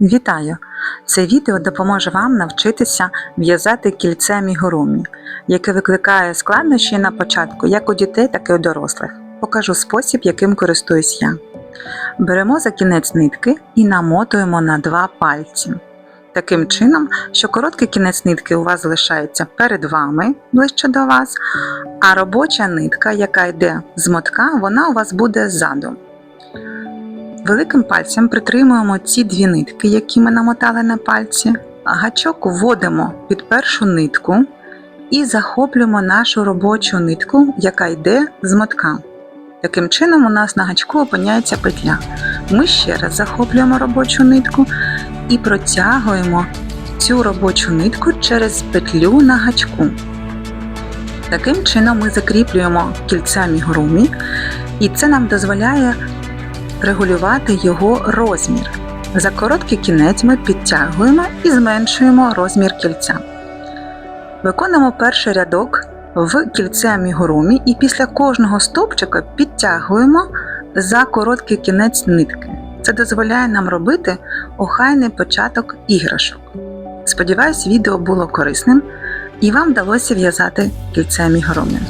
Вітаю! Це відео допоможе вам навчитися в'язати кільце мігурумі, яке викликає складнощі на початку як у дітей, так і у дорослих. Покажу спосіб, яким користуюсь я. Беремо за кінець нитки і намотуємо на два пальці. Таким чином, що короткий кінець нитки у вас залишається перед вами ближче до вас, а робоча нитка, яка йде з мотка, вона у вас буде ззаду. Великим пальцем притримуємо ці дві нитки, які ми намотали на пальці. Гачок вводимо під першу нитку і захоплюємо нашу робочу нитку, яка йде з мотка. Таким чином, у нас на гачку опиняється петля. Ми ще раз захоплюємо робочу нитку і протягуємо цю робочу нитку через петлю на гачку. Таким чином ми закріплюємо кільця мігурумі, і це нам дозволяє регулювати його розмір. За короткий кінець ми підтягуємо і зменшуємо розмір кільця. Виконуємо перший рядок в кільце мігурумі і після кожного стовпчика підтягуємо за короткий кінець нитки. Це дозволяє нам робити охайний початок іграшок. Сподіваюсь, відео було корисним і вам вдалося в'язати кільце мігурумі.